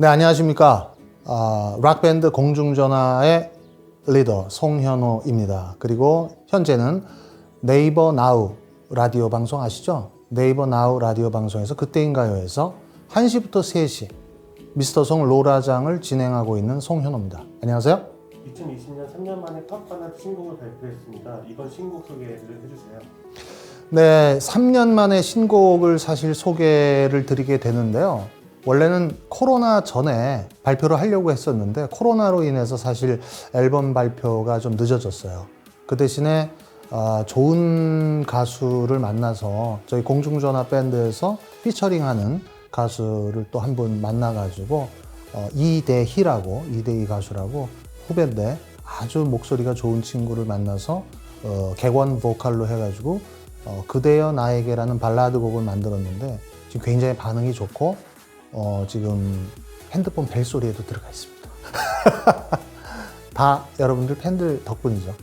네, 안녕하십니까. 아, 락밴드 공중전화의 리더 송현호입니다. 그리고 현재는 네이버 나우 라디오 방송 아시죠? 네이버 나우 라디오 방송에서 그때인가요에서 1시부터 3시 미스터 송 로라장을 진행하고 있는 송현호입니다. 안녕하세요. 2020년 3년 만에 팝바나 신곡을 발표했습니다. 이번 신곡 소개를 해주세요. 네, 3년 만에 신곡을 사실 소개를 드리게 되는데요. 원래는 코로나 전에 발표를 하려고 했었는데 코로나로 인해서 사실 앨범 발표가 좀 늦어졌어요. 그 대신에 아, 좋은 가수를 만나서 저희 공중전화 밴드에서 피처링하는 가수를 또 한 분 만나가지고 어, 이대희라고 이대희 가수라고 후배인데 아주 목소리가 좋은 친구를 만나서 어, 객원 보컬로 해가지고 어, 그대여 나에게라는 발라드 곡을 만들었는데 지금 굉장히 반응이 좋고 어, 지금 핸드폰 벨소리에도 들어가 있습니다. 다 여러분들 팬들 덕분이죠.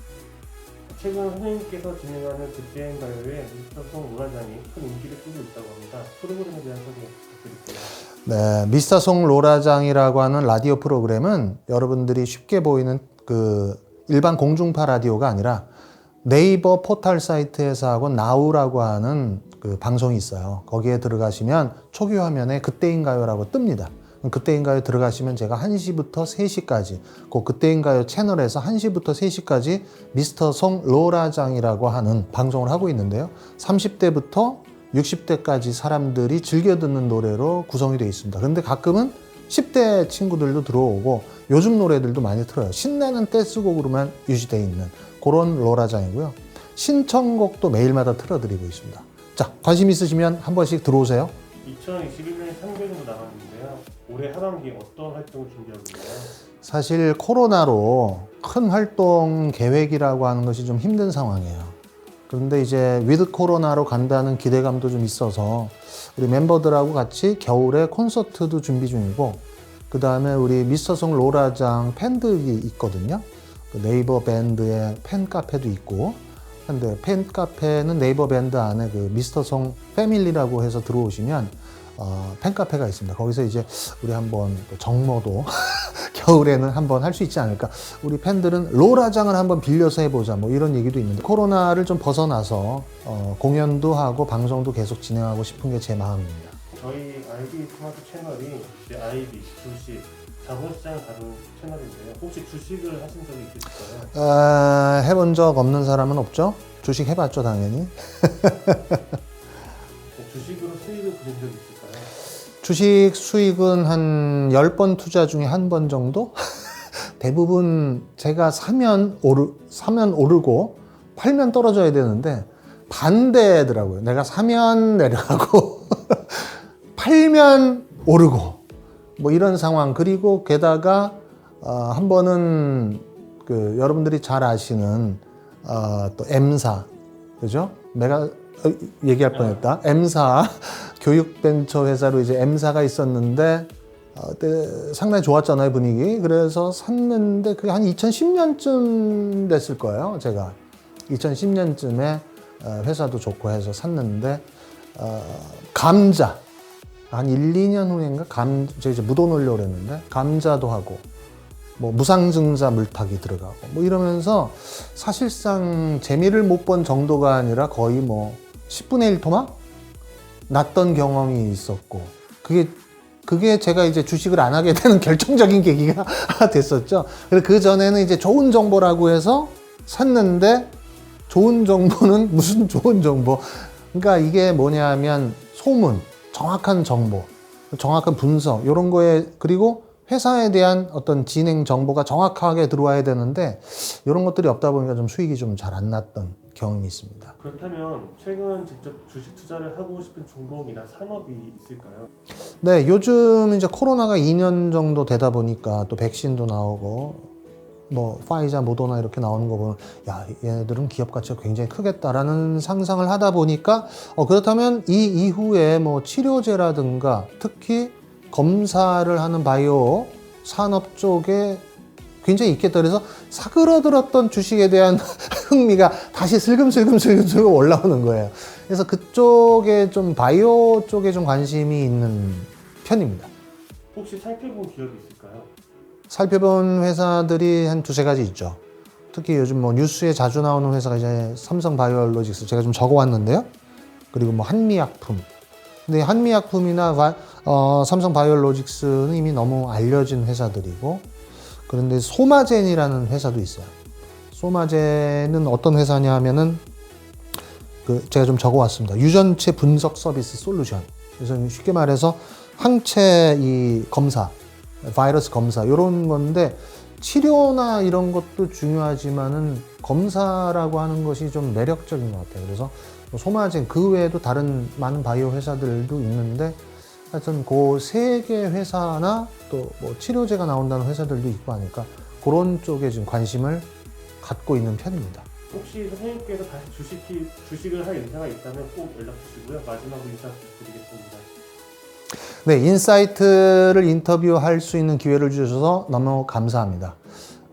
최근 선생님께서 진행하는 그때인가요의 미스터송 노라장이 큰 인기를 끌고 있다고 합니다. 프로그램에 대한 소개 부탁드릴게요. 네, 미스터 송 로라장이라고 하는 라디오 프로그램은 여러분들이 쉽게 보이는 그 일반 공중파 라디오가 아니라 네이버 포털 사이트에서 하고 나우라고 하는 그 방송이 있어요. 거기에 들어가시면 초기 화면에 그때인가요라고 뜹니다. 그때인가요 들어가시면 제가 1시부터 3시까지 그 그때인가요 채널에서 1시부터 3시까지 미스터 송 로라장이라고 하는 방송을 하고 있는데요. 30대부터 60대까지 사람들이 즐겨 듣는 노래로 구성이 되어 있습니다. 근데 가끔은 10대 친구들도 들어오고 요즘 노래들도 많이 틀어요. 신나는 댄스곡으로만 유지되어 있는 그런 로라장이고요. 신청곡도 매일마다 틀어드리고 있습니다. 자, 관심 있으시면 한 번씩 들어오세요. 2021년이 3개월 정도 남았는데요. 올해 하반기 어떤 활동을 준비하고 있나요? 사실 코로나로 큰 활동 계획이라고 하는 것이 좀 힘든 상황이에요. 그런데 이제 위드 코로나로 간다는 기대감도 좀 있어서 우리 멤버들하고 같이 겨울에 콘서트도 준비 중이고 그 다음에 우리 미스터송 로라장 팬들이 있거든요. 그 네이버 밴드의 팬 카페도 있고 근데 팬 카페는 네이버 밴드 안에 그 미스터송 패밀리라고 해서 들어오시면 어, 팬 카페가 있습니다. 거기서 이제 우리 한번 또 정모도 겨울에는 한번 할 수 있지 않을까. 우리 팬들은 로라장을 한번 빌려서 해보자. 뭐 이런 얘기도 있는데 코로나를 좀 벗어나서 어, 공연도 하고 방송도 계속 진행하고 싶은 게 제 마음입니다. 저희 IB 스마트 채널이 IB, 주식, 자본시장을 다루는 채널인데요. 혹시 주식을 하신 적이 있으실까요? 아, 해본 적 없는 사람은 없죠? 주식 해봤죠, 당연히. 주식으로 수익을 보신 적 있을까요? 주식 수익은 한 10번 투자 중에 한 번 정도? 대부분 제가 사면 오르, 사면 오르고 팔면 떨어져야 되는데 반대더라고요. 내가 사면 내려가고 팔면 오르고 뭐 이런 상황. 그리고 게다가 어, 한 번은 그 여러분들이 잘 아시는 어, 또 M사 그죠? 내가 어, 얘기할 뻔했다. M사 교육벤처 회사로 이제 M사가 있었는데 어, 그때 상당히 좋았잖아요 분위기. 그래서 샀는데 그게 한 2010년쯤 됐을 거예요. 제가 2010년쯤에 어, 회사도 좋고 해서 샀는데 어, 감자 한 1, 2년 후인가 감 제가 이제 묻어 놓으려고 그랬는데 감자도 하고 뭐 무상증자 물타기 들어가고 뭐 이러면서 사실상 재미를 못 본 정도가 아니라 거의 뭐 10분의 1 토막 났던 경험이 있었고 그게 그게 제가 이제 주식을 안 하게 되는 결정적인 계기가 됐었죠. 그래서 그 전에는 이제 좋은 정보라고 해서 샀는데 좋은 정보는 무슨 좋은 정보? 그러니까 이게 뭐냐면 소문, 정확한 정보, 정확한 분석 이런 거에 그리고 회사에 대한 어떤 진행 정보가 정확하게 들어와야 되는데 이런 것들이 없다 보니까 좀 수익이 좀 잘 안 났던 경험이 있습니다. 그렇다면 최근 직접 주식 투자를 하고 싶은 종목이나 산업이 있을까요? 네, 요즘 이제 코로나가 2년 정도 되다 보니까 또 백신도 나오고 뭐 파이자, 모더나 이렇게 나오는 거 보면 야 얘네들은 기업 가치가 굉장히 크겠다라는 상상을 하다 보니까 어 그렇다면 이 이후에 뭐 치료제라든가 특히 검사를 하는 바이오 산업 쪽에 굉장히 있겠다 그래서 사그러들었던 주식에 대한 흥미가 다시 슬금슬금 슬금슬금 올라오는 거예요. 그래서 그쪽에 좀 바이오 쪽에 좀 관심이 있는 편입니다. 혹시 살펴본 기업이 있을까요? 살펴본 회사들이 한 두세 가지 있죠. 특히 요즘 뭐 뉴스에 자주 나오는 회사가 이제 삼성 바이오로직스 제가 좀 적어 왔는데요. 그리고 뭐 한미약품. 근데 한미약품이나 바- 어, 삼성 바이오로직스는 이미 너무 알려진 회사들이고 그런데 소마젠이라는 회사도 있어요. 소마젠은 어떤 회사냐 하면은 그 제가 좀 적어 왔습니다. 유전체 분석 서비스 솔루션. 그래서 쉽게 말해서 항체 이 검사, 바이러스 검사 이런 건데 치료나 이런 것도 중요하지만은 검사라고 하는 것이 좀 매력적인 것 같아요. 그래서 뭐 소마젠 그 외에도 다른 많은 바이오 회사들도 있는데 하여튼 그 세 개 회사나 또 뭐 치료제가 나온다는 회사들도 있고 하니까 그런 쪽에 지금 관심을 갖고 있는 편입니다. 혹시 선생님께서 다시 주식이, 주식을 할 의사가 있다면 꼭 연락 주시고요. 마지막으로 인사 부탁드리겠습니다. 네, 인사이트를 인터뷰할 수 있는 기회를 주셔서 너무 감사합니다.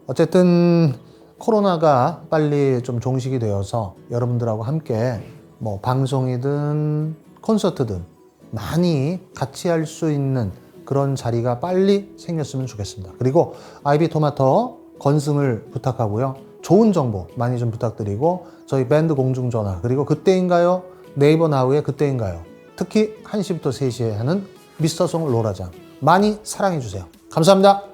어쨌든 코로나가 빨리 좀 종식이 되어서 여러분들하고 함께 뭐 방송이든 콘서트든 많이 같이 할 수 있는 그런 자리가 빨리 생겼으면 좋겠습니다. 그리고 아이비 토마토 건승을 부탁하고요. 좋은 정보 많이 좀 부탁드리고 저희 밴드 공중전화 그리고 그때인가요? 네이버 나우의 그때인가요? 특히 1시부터 3시에 하는 미스터 송 로라장 많이 사랑해 주세요. 감사합니다.